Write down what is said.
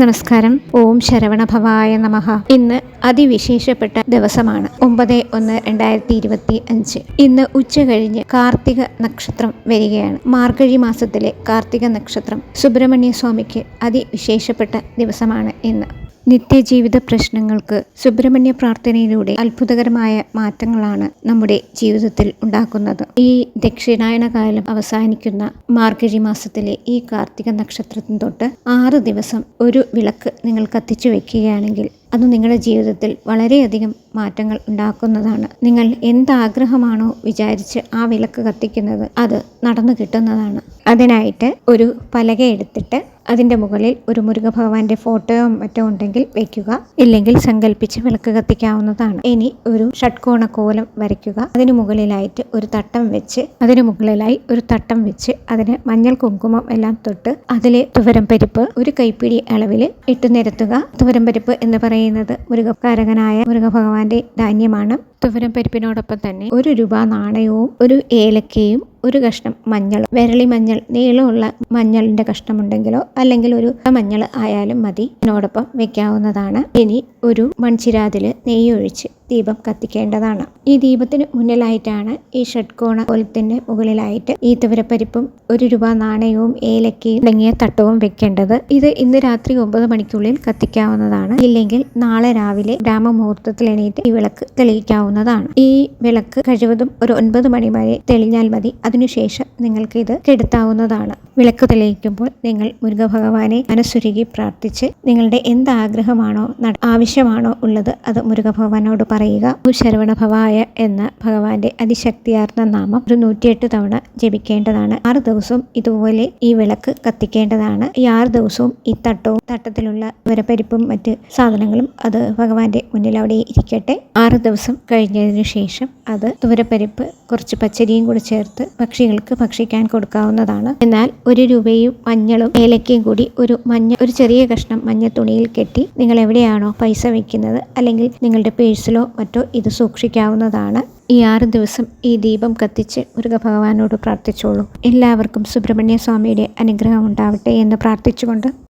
നമസ്കാരം. ഓം ശരവണഭവായ നമഹ ഇന്ന് അതിവിശേഷപ്പെട്ട ദിവസമാണ്. ഒമ്പത് ഒന്ന് രണ്ടായിരത്തി ഇരുപത്തി അഞ്ച് ഇന്ന് ഉച്ച കഴിഞ്ഞ് കാർത്തിക നക്ഷത്രം വരികയാണ്. മാർഗഴി മാസത്തിലെ കാർത്തിക നക്ഷത്രം സുബ്രഹ്മണ്യ സ്വാമിക്ക് അതിവിശേഷപ്പെട്ട ദിവസമാണ് ഇന്ന്. നിത്യജീവിത പ്രശ്നങ്ങൾക്ക് സുബ്രഹ്മണ്യ പ്രാർത്ഥനയിലൂടെ അത്ഭുതകരമായ മാറ്റങ്ങളാണ് നമ്മുടെ ജീവിതത്തിൽ ഉണ്ടാക്കുന്നത്. ഈ ദക്ഷിണായന കാലം അവസാനിക്കുന്ന മാർഗഴി മാസത്തിലെ ഈ കാർത്തിക നക്ഷത്രത്തിന് തൊട്ട് ആറ് ദിവസം ഒരു വിളക്ക് നിങ്ങൾ കത്തിച്ചു വെക്കുകയാണെങ്കിൽ അത് നിങ്ങളുടെ ജീവിതത്തിൽ വളരെയധികം മാറ്റങ്ങൾ ഉണ്ടാക്കുന്നതാണ്. നിങ്ങൾ എന്താഗ്രഹമാണോ വിചാരിച്ച് ആ വിളക്ക് കത്തിക്കുന്നത് അത് നടന്നു കിട്ടുന്നതാണ്. അതിനായിട്ട് ഒരു പലക എടുത്തിട്ട് അതിന്റെ മുകളിൽ ഒരു മുരുകഭഗവാന്റെ ഫോട്ടോയോ മറ്റോ ഉണ്ടെങ്കിൽ വയ്ക്കുക. ഇല്ലെങ്കിൽ സങ്കല്പിച്ച് വിളക്ക് കത്തിക്കാവുന്നതാണ്. ഇനി ഒരു ഷഡ്കോണ കോലം വരയ്ക്കുക. അതിന് മുകളിലായിട്ട് ഒരു തട്ടം വെച്ച് അതിന് മുകളിലായി ഒരു തട്ടം വെച്ച് അതിന് മഞ്ഞൾ കുങ്കുമം എല്ലാം തൊട്ട് അതിലെ തുവരം പരിപ്പ് ഒരു കൈപ്പിടി അളവിൽ ഇട്ട് നിരത്തുക. തുവരം പരിപ്പ് എന്ന് പറയുന്നത് മുരുകക്കാരകനായ മുരുകഭഗവാന്റെ ധാന്യമാണ്. തുവരം പരിപ്പിനോടൊപ്പം തന്നെ ഒരു രൂപ നാണയവും ഒരു ഏലക്കയും ഒരു കഷ്ണം മഞ്ഞൾ വിരളി മഞ്ഞൾ നീളമുള്ള മഞ്ഞളിന്റെ കഷ്ണമുണ്ടെങ്കിലോ അല്ലെങ്കിൽ ഒരു മഞ്ഞൾ ആയാലും മതി. ഇതിനോടൊപ്പം വെക്കാവുന്നതാണ്. ഇനി ഒരു മൺചിരാതിൽ നെയ്യ് ഒഴിച്ച് ദീപം കത്തിക്കേണ്ടതാണ്. ഈ ദീപത്തിന് മുന്നിലായിട്ടാണ് ഈ ഷഡ്കോണ കോലത്തിന്റെ മുകളിലായിട്ട് ഈ തുവരപ്പരിപ്പും ഒരു രൂപ നാണയവും ഏലക്കയും തുടങ്ങിയ തട്ടവും വെക്കേണ്ടത്. ഇത് ഇന്ന് രാത്രി ഒമ്പത് മണിക്കുള്ളിൽ കത്തിക്കാവുന്നതാണ്. ഇല്ലെങ്കിൽ നാളെ രാവിലെ ഗ്രാമമുഹൂർത്തത്തിൽ എണീറ്റ് ഈ വിളക്ക് തെളിയിക്കാവുന്നതാണ്. ഈ വിളക്ക് കഴിവതും ഒരു ഒൻപത് മണി വരെ തെളിഞ്ഞാൽ മതി. അതിനുശേഷം നിങ്ങൾക്ക് ഇത് കെടുത്താവുന്നതാണ്. വിളക്ക് തെളിയിക്കുമ്പോൾ നിങ്ങൾ മുരുകഭഗവാനെ മനസ്സുരുകി പ്രാർത്ഥിച്ച് നിങ്ങളുടെ എന്ത് ആഗ്രഹമാണോ ആവശ്യമാണോ ഉള്ളത് അത് മുരുകഭഗവാനോട് പറയുക. ശരവണഭവായ എന്ന ഭഗവാന്റെ അതിശക്തിയാർന്ന നാമം ഒരു നൂറ്റിയെട്ട് തവണ ജപിക്കേണ്ടതാണ്. ആറ് ദിവസവും ഇതുപോലെ ഈ വിളക്ക് കത്തിക്കേണ്ടതാണ്. ഈ ആറ് ദിവസവും ഈ തട്ടവും തട്ടത്തിലുള്ള വരപ്പരിപ്പും മറ്റ് സാധനങ്ങളും അത് ഭഗവാന്റെ മുന്നിൽ അവിടെ ഇരിക്കട്ടെ. ആറ് ദിവസം കഴിഞ്ഞതിന് ശേഷം അത് തുവരപ്പരിപ്പ് കുറച്ച് പച്ചരിയും കൂടി ചേർത്ത് പക്ഷികൾക്ക് ഭക്ഷിക്കാൻ കൊടുക്കാവുന്നതാണ്. എന്നാൽ ഒരു രൂപയും മഞ്ഞളും ഏലക്കയും കൂടി ഒരു മഞ്ഞ ഒരു ചെറിയ കഷ്ണം മഞ്ഞ തുണിയിൽ കെട്ടി നിങ്ങൾ എവിടെയാണോ പൈസ വെക്കുന്നത് അല്ലെങ്കിൽ നിങ്ങളുടെ പേഴ്സിലോ മറ്റോ ഇത് സൂക്ഷിക്കാവുന്നതാണ്. ഈ ആറ് ദിവസം ഈ ദീപം കത്തിച്ച് മുരുകഭഗവാനോട് പ്രാർത്ഥിച്ചോളൂ. എല്ലാവർക്കും സുബ്രഹ്മണ്യ സ്വാമിയുടെ അനുഗ്രഹം ഉണ്ടാവട്ടെ എന്ന് പ്രാർത്ഥിച്ചുകൊണ്ട്